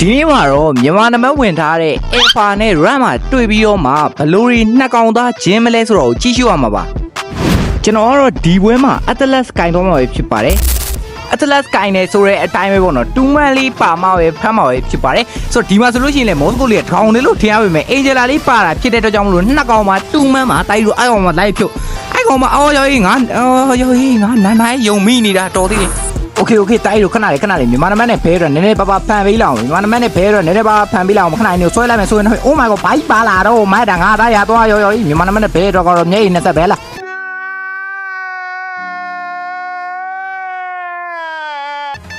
ဒီနေ့မှာတော့မြန်မာနံပါတ်ဝင်ထားတဲ့ Alpha နဲ့ RAM မှာတွေ့ပြီးတော့မှဘလိုရီနှစ်ကောင်သားဂျင်းမလဲဆိုတော့ကြည့်ရှုရမှာပါကျွန်တော်ကတော့ဒီပွဲမှာ Atlas ကင်တော့မှာပဲဖြစ်ပါတယ် Atlas ကင်နေဆိုတဲ့အတိုင်းပဲပေါ့နော်တူမန်လေးပါမှာပဲဖမ်းမှာပဲဖြစ်ပါတယ်ဆိုတော့ဒီမှာဆိုလို့ရှိရင်လည်းမော်စကိုလေးကထောင်နေလို့ထင်ရပါမယ်အင်ဂျယ်လာလေးပါတာဖြစ်တဲ့အတွက်ကြောင့်မလို့နှစ်ကောင်မှာတူမန်မှာတိုက်လို့အဲ့ကောင်မှာလိုက်ဖြုတ်အဲ့ကောင်မှာအော်ရော်ကြီးငါအော်ရော်ကြီးငါနာနာယုံမိနေတာတော်သေးတယ် โอเคโอเคတိုက်လို့ခဏလေးခဏလေးမြန်မာနမတ်နဲ့ဘဲတော့နည်းနည်းပါးပါဖန်ပေးလောက်မြန်မာနမတ်နဲ့ဘဲတော့နည်းနည်းပါးဖန်ပေးလောက်ခဏလေးဆွဲလိုက်မယ်ဆိုရင် Oh my god ဘိုက်ပါလာတော့မိုက်တာငါသားရသွားရော်ရော်မြန်မာနမတ်နဲ့ဘဲတော့ကတော့မျက်ရည်နဲ့ဆက်ပဲလား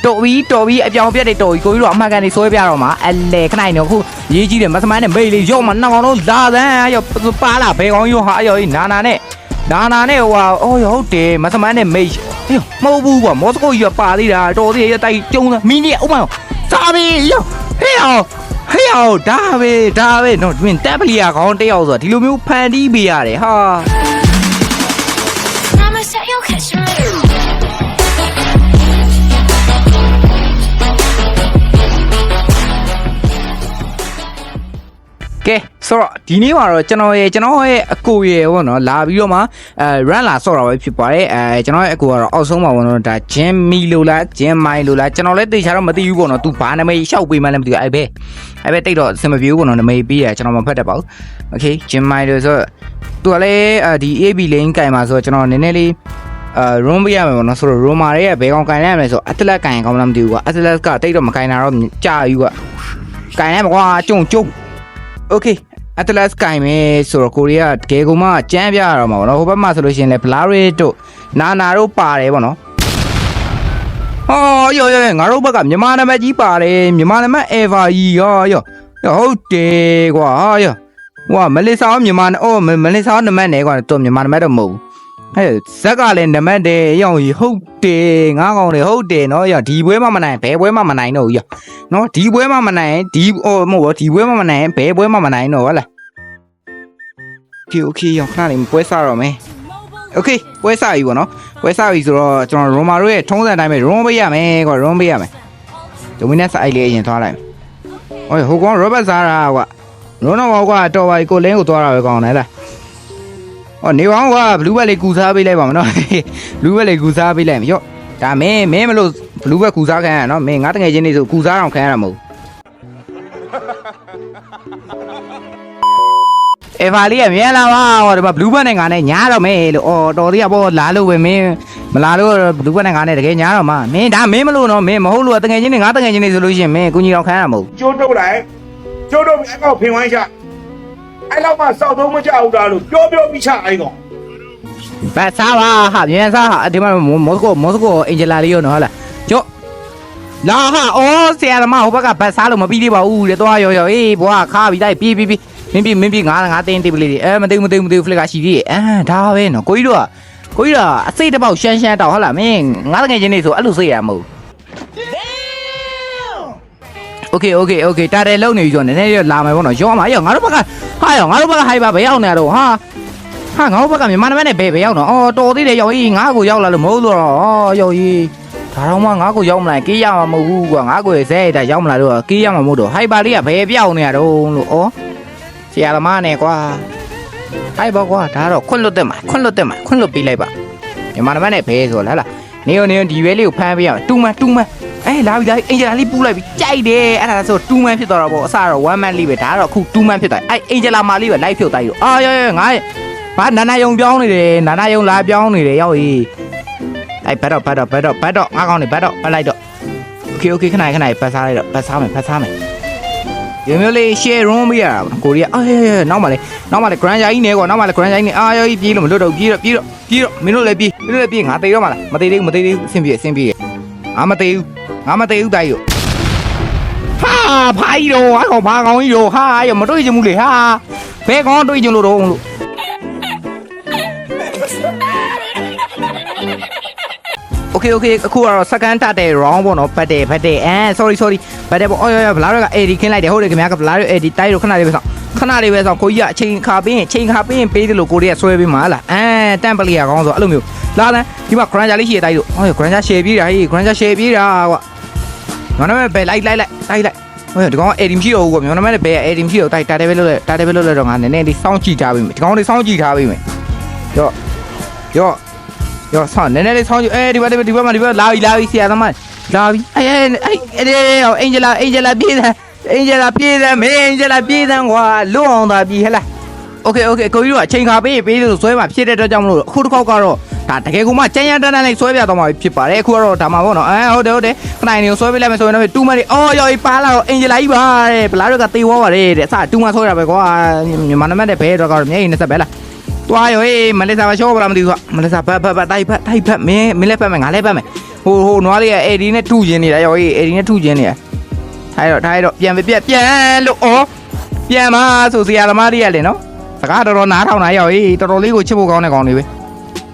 တော်ပြီတော်ပြီအပြောင်ပြက်တွေတော်ပြီကိုကြီးတို့အမှတ်ကန်တွေဆွဲပြတော့မှာအလေခဏနေခုရေးကြီးတယ်မသမိုင်းနဲ့မိတ်လေးရော့မနှစ်ကောင်လုံးလာသန်းရောပါလာဘဲကောင်ရောဟာရောနာနာနဲ့နာနာနဲ့ဟိုဟာအော်ဟုတ်တယ်မသမိုင်းနဲ့မိတ် ဟေးမဟုတ်ဘူးကွာမော်စကိုကြီးကပါသေးတာတော်သေးရဲ့တိုက်ကျုံမီနီဥမစားပြီရောဟေးအောင်ဟေးအောင်ဒါပဲဒါပဲနော်တွင်တက်ပလီယာခေါင်းတယောက်ဆိုတာဒီလိုမျိုးဖန်တီးပေးရတယ်ဟာ ကဲဆိုတော့ဒီနေ့မှာတော့ကျွန်တော်ရဲ့ကျွန်တော်ရဲ့အကိုရဲ့ပေါ့နော်လာပြီးတော့မှအဲ run လာဆော့တာပဲဖြစ်ပါတယ်အဲကျွန်တော်ရဲ့အကိုကတော့အောက်ဆုံးမှာပေါ့နော်ဒါ Jimmy လို့လား Jimmy လို့လားကျွန်တော်လည်းသိချာတော့မသိဘူးပေါ့နော်သူဘာနာမည်ရှောက်ပေးမှလည်းမသိဘူးအဲ့ပဲအဲ့ပဲတိတ်တော့စင်မပြေဘူးပေါ့နော်နာမည်ပေးရကျွန်တော်မဖတ်တတ်ပါဘူး Okay Jimmy လို့ဆိုတော့သူကလည်းအဲဒီ AB lane ကင်မှာဆိုတော့ကျွန်တော်နည်းနည်းလေးအာ room ပေးရမယ်ပေါ့နော်ဆိုတော့ room မာရဲ့ဘယ်ကောင်ကင်ရမလဲဆိုတော့ atlas ကင်ကောင်းလားမသိဘူးကွာ atlas ကတိတ်တော့မကင်တာတော့ကြာယူကွာကင်ရမှာကွာကျုံကျုံ Okay Atlas ကင်မယ်ဆိုတော့ကိုရီးယားတကယ်ကိုမှကြမ်းပြရတော့မှာပေါ့နော်ဟိုဘက်မှာဆိုလို့ရှိရင်လည်း Blurry တို့နာနာတို့ပါတယ်ပေါ့နော်ဟောရောရောငါတို့ဘက်ကမြန်မာနာမည်ကြီးပါတယ်မြန်မာနာမည် Ever ကြီးရောရောရောဟုတ်တယ်ကွာဟာရောဟိုကမလေးရှားမြန်မာအော်မလေးရှားနမတ်နဲ့ကွာတော့မြန်မာနမတ်တော့မဟုတ်ဘူး ဟဲ့ဇက်ကလည်းနမတ်တယ်ရောင်ကြီးဟုတ်တယ်ငါးကောင်တွေဟုတ်တယ်နော်ရောဒီပွဲမှမနိုင်ဘဲပွဲမှမနိုင်တော့ဘူးရော နော်ဒီပွဲမှမနိုင်ဒီဟိုမဟုတ်ဘူးဒီပွဲမှမနိုင်ဘယ်ပွဲမှမနိုင်တော့ဟုတ်လားโอเคโอเคရောခဏလေးပွဲစားတော့မယ်โอเคပွဲစားပြီပေါ့နော်ပွဲစားပြီဆိုတော့ကျွန်တော်ရိုမာတို့ရဲ့ထုံးစံတိုင်းပဲရွန်ပေးရမယ်ကွာရွန်ပေးရမယ်ဒိုမီနက်ဆိုင်လေးအရင်သွားလိုက်ဟိုဟိုကောင်ရောဘတ်စားတာကွာရွန်တော့ကွာတော်ပါပြီကိုလင်းကိုသွားတာပဲကောင်းတယ်လား ဟောနေအောင်ကွာဘလူးဘက်လေးကူစားပေးလိုက်ပါမနော်ဘလူးဘက်လေးကူစားပေးလိုက်မယ်ရော့ဒါမင်းမင်းမလို့ဘလူးဘက်ကူစားခံရနော်မင်းငါတငယ်ချင်းနေဆိုကူစားအောင်ခံရတာမဟုတ်အေဗာလေးကမြန်လာပါဟောဒီမှာ blue band နဲ့ငါနဲ့ညားတော့မယ်လို့အော်တော်သေးရပေါ့လာလို့ပဲမင်းမလာလို့ blue band နဲ့ငါနဲ့တကယ်ညားတော့မှာမင်းဒါမင်းမလို့နော်မင်းမဟုတ်လို့တကယ်ချင်းနေငါတကယ်ချင်းနေဆိုလို့ရှိရင်မင်းကုညီတော်ခံရမှာမဟုတ်ကျိုးတုတ်လိုက်ကျိုးတုတ်ပြီးအကောက်ဖင်ဝိုင်းချ အဲ့လောက်မှစောက်သုံးမကြဘူးလားလို့ပြောပြောပြီးချအဲ့ကောင်ဘတ်စားပါဟာမြန်စားဟာဒီမှာမော်စကိုမော်စကိုအင်ဂျလာလေးရောနော်ဟုတ်လားကျော့လာဟာအော်ဆရာသမားဟိုဘက်ကဘတ်စားလို့မပြီးသေးပါဘူးတဲ့သွားရော်ရော်အေးဘွားခါပြီးတိုက်ပြေးပြေးပြေးမင်းပြေးမင်းပြေးငါငါတင်းတေးပလေးတွေအဲမသိဘူးမသိဘူးမသိဘူးဖလက်ကရှိသေးရဲ့အဲဒါပဲနော်ကိုကြီးတို့ကကိုကြီးတို့ကအစိတ်တစ်ပေါက်ရှမ်းရှမ်းတောက်ဟုတ်လားမင်းငါတကယ်ချင်းနေဆိုအဲ့လိုစိတ်ရမဟုတ် okay okay okay တာတယ်လုံနေပြီဆိုတော့နည်းနည်းရလာမယ်ပေါ့နော်ရောမှာအေးငါတို့ဘက်ကဟာရောငါတို့ဘက်ကဟိုက်ပါဘယ်ရောက်နေရတော့ဟာဟာငါတို့ဘက်ကမြန်မာနိုင်ငံနဲ့ဘယ်ဘယ်ရောက်တော့အော်တော်သေးတယ်ရောက်ကြီးငါ့ကိုရောက်လာလို့မဟုတ်တော့အော်ရောက်ကြီးဒါတော့မှငါ့ကိုရောက်မလာကေးရမှာမဟုတ်ဘူးကွာငါ့ကိုရဲ့ဇဲရိုက်တာရောက်မလာတော့ကေးရမှာမဟုတ်တော့ဟိုက်ပါလေးကဘယ်ပြောင်းနေရတော့လို့အော်ဆရာသမားနဲ့ကွာဟိုက်ပါကွာဒါတော့ခွန့်လွတ်တက်မှာခွန့်လွတ်တက်မှာခွန့်လွတ်ပေးလိုက်ပါမြန်မာနိုင်ငံနဲ့ဘယ်ဆိုလားလား နေရောနေရောဒီဘဲလေးကိုဖမ်းပေးရအောင်တူမန်တူမန် အေးလာပြီလာပြီအင်ဂျယ်လာလေးပူးလိုက်ပြီကြိုက်တယ်အဲ့ဒါဆို2 man ဖြစ်သွားတာပေါ့အစတော့1 man လေးပဲဒါကတော့အခု2 man ဖြစ်သွားအဲ့အင်ဂျယ်လာမာလေးပဲလိုက်ဖြုတ်တိုက်ရောအာရောရောငါဘာနာနာယုံပြောင်းနေတယ်နာနာယုံလာပြောင်းနေတယ်ရောက်ကြီးအဲ့ဘတ်တော့ဘတ်တော့ဘတ်တော့ဘတ်တော့ငါကောင်းနေဘတ်တော့ပတ်လိုက်တော့โอเคโอเคခဏခဏပတ်စားလိုက်တော့ပတ်စားမယ်ပတ်စားမယ် ဒီမျိုးလေး share room ပေးရတာပေါ့ကိုရီးယားအေးနောက်မှလေနောက်မှလေ grand ယာကြီးနေကွာနောက်မှလေ grand ယာကြီးနေအာရောကြီးပြေးလို့မလွတ်တော့ပြေးတော့ပြေးတော့ပြေးတော့မင်းတို့လည်းပြေးမင်းတို့လည်းပြေးငါတေတော့မလားမတေသေးဘူးမတေသေးဘူးအဆင်ပြေအဆင်ပြေငါမတေဘူးငါမသေးဘူးတိုက်ရောဟာဖိုင်ရောဟာကောင်ဘာကောင်ကြီးရောဟာရမတွေ့ချင်ဘူးလေဟာဘယ်ကောင်တွေ့ချင်လို့တော့လို့ okay okay အခုကတော့ second တက်တဲ့ round ပေါ့နော် battle battle အဲ sorry sorry battle ပေါ့အော်ရော်ဘလာရောက AD ခင်းလိုက်တယ်ဟုတ်တယ်ခင်ဗျာကဘလာရော AD တိုက်တော့ခဏလေးပဲဆောင်ခဏလေးပဲဆောင်ကိုကြီးကအချိန်ခါပေးရင်ချိန်ခါပေးရင်ပေးတယ်လို့ကိုတွေကဆွဲပေးမှာလားအဲတန့်ပလီယာကောင်းဆိုအဲ့လိုမျိုးလာတယ်ဒီမှာ granger လေးရှည်တိုက်လို့အော် granger ရှည်ပြေးတာဟေး granger ရှည်ပြေးတာကွာငါနာမည်ပဲလိုက်လိုက်လိုက်တိုက်လိုက်ဟိုဒီကောင်က AD မရှိတော့ဘူးကွာငါနာမည်ပဲ AD မရှိတော့တိုက်တာတယ်ပဲလို့လဲတာတယ်ပဲလို့လဲတော့ငါနည်းနည်းလေးစောင့်ကြည့်ထားပေးမယ်ဒီကောင်တွေစောင့်ကြည့်ထားပေးမယ်တော့ရော့ ရော့ဆောင်းနည်းနည်းလေးစောင့်ကြည့်အဲဒီဘက်ဒီဘက်မှာဒီဘက်လာပြီလာပြီဆရာသမားလာပြီအေးအေးအေးအင်ဂျလာအင်ဂျလာပြေးတယ်အင်ဂျလာပြေးတယ်မင်းအင်ဂျလာပြေးတယ်ကွာလွတ်အောင်သာပြေးဟဲ့လား โอเคโอเคကိုကြီးတို့အချိန်ခါပေးပေးလို့ဆွဲမှာဖြစ်တဲ့အတွက်ကြောင့်မလို့အခုတစ်ခေါက်ကတော့ဒါတကယ်ကိုမှကြမ်းကြမ်းတန်းတန်းလေးဆွဲပြတော့မှာဖြစ်ပါတယ်အခုကတော့ဒါမှပေါ့နော်အဲဟုတ်တယ်ဟုတ်တယ်ခဏနေကိုဆွဲပေးလိုက်မယ်ဆိုရင်တော့တူမလေးအော်ရော်ပါလာတော့အင်ဂျလာကြီးပါတဲ့ဘလာတို့ကတေဝေါ်ပါတယ်တဲ့အစတူမဆွဲတာပဲကွာမြန်မာနမတဲ့ဘဲတော့ကတော့မျက်ရည်နဲ့ဆက်ပဲလား တွားရောအေးမလေးစားပါရှော့ပါလားမသိဘူးကမလေးစားဘတ်ဘတ်ဘတ်တိုက်ဖက်တိုက်ဖက်မင်းမင်းလည်းဖက်မယ်ငါလည်းဖက်မယ်ဟိုဟိုနွားလေးကအေဒီနဲ့ထုကျင်နေတာရောအေးအေဒီနဲ့ထုကျင်နေတာထိုင်တော့ထိုင်တော့ပြန်ပြပြန်လို့အော်ပြန်ပါဆိုစရာသမားလေးရလေနော်စကားတော်တော်နားထောင်တာရောက်ဟေးတော်တော်လေးကိုချစ်ဖို့ကောင်းတဲ့ကောင်တွေပဲ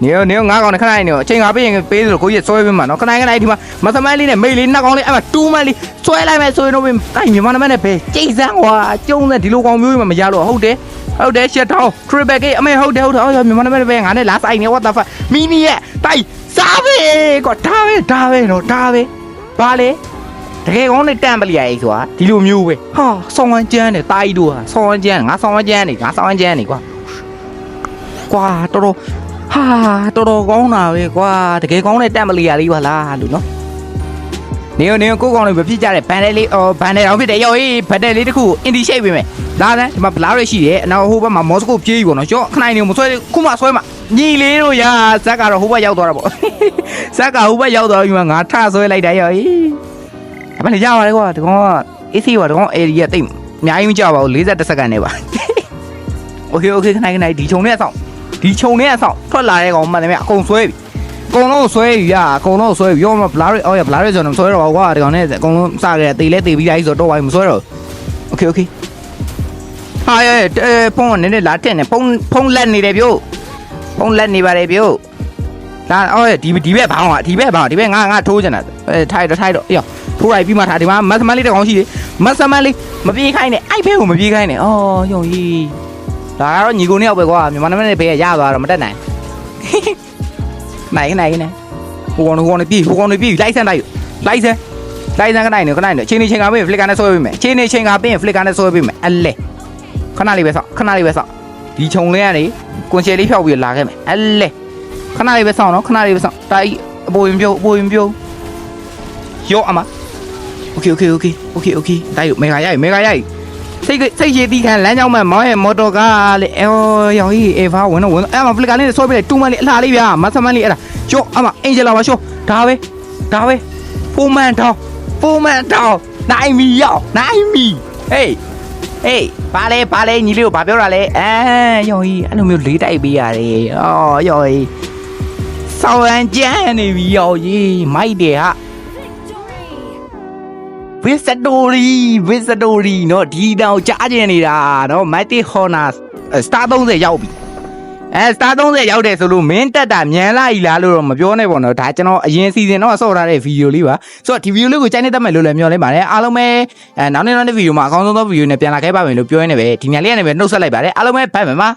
နေရောနေရောငါးကောင်နဲ့ခဏနေရောအချိန်ကပေးရင်ပေးလို့ကိုကြီးဆွဲပေးမှာနော်ခဏခဏဒီမှာမသမန်းလေးနဲ့မိတ်လေးနှစ်ကောင်လေးအဲ့မှာတူးမန်းလေးဆွဲလိုက်မယ်ဆိုရင်တော့တိုင်းမြန်မာနမနဲ့ပဲကြိတ်စမ်းကွာကျုံတဲ့ဒီလိုကောင်မျိုးမှမရတော့ဟုတ်တယ် ဟုတ်တယ်ရှက်ထောင်း triple k အမေဟုတ်တယ်ဟုတ်တယ်အော်မြန်မာနမနဲ့ပဲငါနဲ့လာဆိုင်နေ what the fuck မီနီရဲ့တိုင်းစားပဲကွာဒါပဲဒါပဲနော်ဒါပဲဘာလဲတကယ်ကောင်းနဲ့တန့်ပလီရိုက်ဆိုတာဒီလိုမျိုးပဲဟာဆောင်းဝမ်းကျန်းတယ်တာကြီးတို့ဟာဆောင်းဝမ်းကျန်းငါဆောင်းဝမ်းကျန်းနေငါဆောင်းဝမ်းကျန်းနေကွာကွာတော်တော်ဟာတော်တော်ကောင်းတာပဲကွာတကယ်ကောင်းတဲ့တန့်ပလီရိုက်လေးပါလားလို့နော် နေနေကိုကောင်လေးပဲဖြစ်ကြတဲ့ဘန်တယ်လေးအော်ဘန်တယ်အောင်ဖြစ်တယ်ရောဟေးဘန်တယ်လေးတစ်ခုအင်ဒီရှိတ်ပေးမယ်လာတယ်ဒီမှာဘလားရရှိတယ်အနောက်ဟိုဘက်မှာမော်စကိုပြေးပြီပေါ့နော်ကျော့ခဏနေမဆွဲခုမှဆွဲမှာညီလေးတို့ရာဇက်ကတော့ဟိုဘက်ရောက်သွားတာပေါ့ဇက်ကဟိုဘက်ရောက်သွားပြီမှာငါထဆွဲလိုက်တယ်ရောဟေးအမလေးရပါတယ်ကွာဒီကောင်က AC ပါဒီကောင် area တိတ်အများကြီးမကြပါဘူး42စက္ကန့်နဲ့ပါ Okay okay ခဏခဏဒီခြုံနဲ့ဆောင်းဒီခြုံနဲ့ဆောင်းထွက်လာတဲ့ကောင်မှန်တယ်မြအကုန်ဆွဲပြီအ ကုန်လုံးဆွဲပြီရအကုန်လုံးဆွဲပြီရောမဘလာရီအော်ရဘလာရီဆိုတော့မဆွဲတော့ပါဘူးကွာဒီကောင်နဲ့အကုန်လုံးစခဲ့တေးလဲတေးပြီးတိုင်းဆိုတော့ဝိုင်းမဆွဲတော့ Okay okay ဟာရဲဖုန်းကနည်းနည်းလာတက်နေဖုန်းဖုန်းလက်နေတယ်ပြို့ဖုန်းလက်နေပါတယ်ပြို့ဒါအော်ဒီဒီဘက်ဘောင်းอ่ะဒီဘက်ဘောင်းဒီဘက်ငါငါထိုးချင်တာအဲထိုက်တော့ထိုက်တော့အေးထိုးလိုက်ပြီးမှထားဒီမှာမတ်သမန်လေးတစ်ကောင်ရှိတယ်မတ်သမန်လေးမပြေးခိုင်းနဲ့အဲ့ဘဲကိုမပြေးခိုင်းနဲ့အော်ယုံကြီးဒါကတော့ညီကိုနှစ်ယောက်ပဲကွာမြန်မာနာမည်နဲ့ဘဲရသွားတော့မတက်နိုင် နိုင်နိုင်နိုင်ဟိုကောင်ဟိုကောင်နေပြေးဟိုကောင်နေပြေးလိုက်ဆန်းလိုက်လိုက်ဆန်းလိုက်ဆန်းခဏနေခဏနေချင်းနေချင်းကပေးဖလစ်ကနေဆွဲပေးမယ်ချင်းနေချင်းကပေးဖလစ်ကနေဆွဲပေးမယ်အလဲခဏလေးပဲဆောက်ခဏလေးပဲဆောက်ဒီခြုံလေးကနေကွန်ရှယ်လေးဖြောက်ပြီးလာခဲ့မယ်အ စိတ်စိတ်ရည်တီးခံလမ်းကြောင်းမှာမောင်းရဲ့မော်တော်ကားလေအော်ရောင်ကြီးအေဗာဝင်တော့ဝင်တော့အဲ့မှာဖလီကာလေးနဲ့ဆွဲပေးလိုက်တူမန်လေးအလှလေးဗျာမဆမန်လေးအဲ့ဒါကျော်အမအင်ဂျလာပါကျော်ဒါပဲဒါပဲဖိုမန်တောင်းဖိုမန်တောင်းနိုင်မီရောက်နိုင်မီဟေးဟေးပါလေပါလေညီလေးကိုဘာပြောတာလဲအဲရောင်ကြီးအဲ့လိုမျိုးလေးတိုက်ပေးရတယ်အော်ရောင်ကြီးဆောင်းရန်ကြမ်းနေပြီရောင်ကြီးမိုက်တယ်ဟာ ဝစ်စတိုရီဝစ်စတိုရီเนาะဒီတောင်ကြားကျင်နေတာเนาะ Mighty Honor Star 30ရောက်ပြီအဲ Star 30ရောက်တယ်ဆိုလို့မင်းတက်တာမြန်လာ E လားလို့တော့မပြောနဲ့ပေါ့နော်ဒါကျွန်တော်အရင်စီစဉ်တော့ဆော့ထားတဲ့ဗီဒီယိုလေးပါဆိုတော့ဒီဗီဒီယိုလေးကိုကြိုက်နေတတ်မယ်လို့လည်းမျှော်လင့်ပါတယ်အားလုံးပဲအဲနောက်နေ့နောက်နေ့ဗီဒီယိုမှာအကောင်းဆုံးသောဗီဒီယိုနဲ့ပြန်လာခဲ့ပါမယ်လို့ပြောရင်းနဲ့ပဲဒီညလေးကနေပဲနှုတ်ဆက်လိုက်ပါတယ်အားလုံးပဲဘိုင်မယ်ပါ